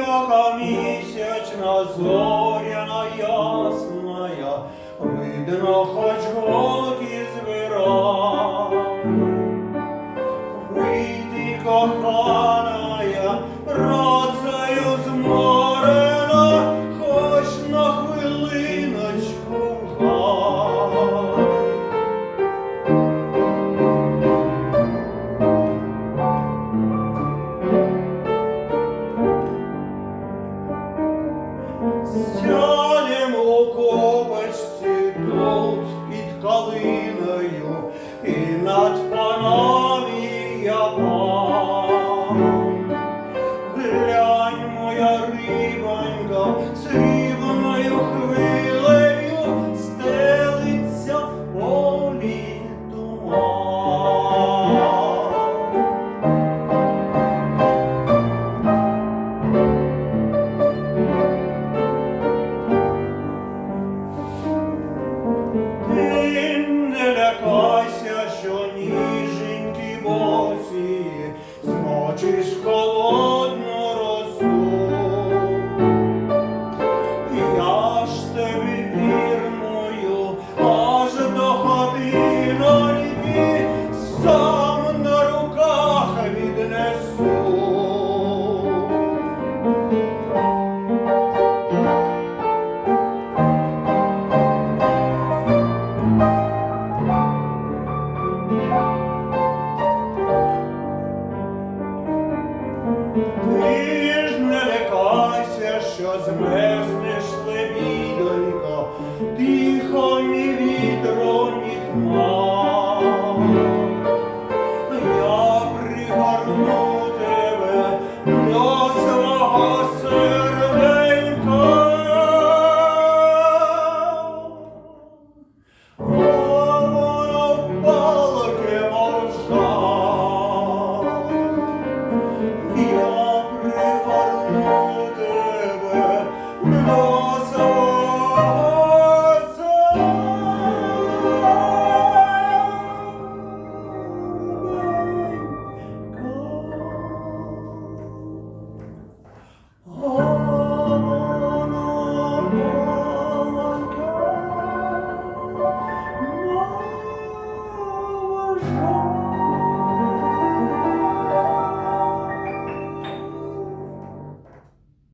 яка місячна зоряна ясная, видно хоч годі звира, вийди коханая, родзаю змога. divine go. що змерзнеш лебідонько, тихо ні вітру, ні хмар. Я пригорну тебе до свого серденька.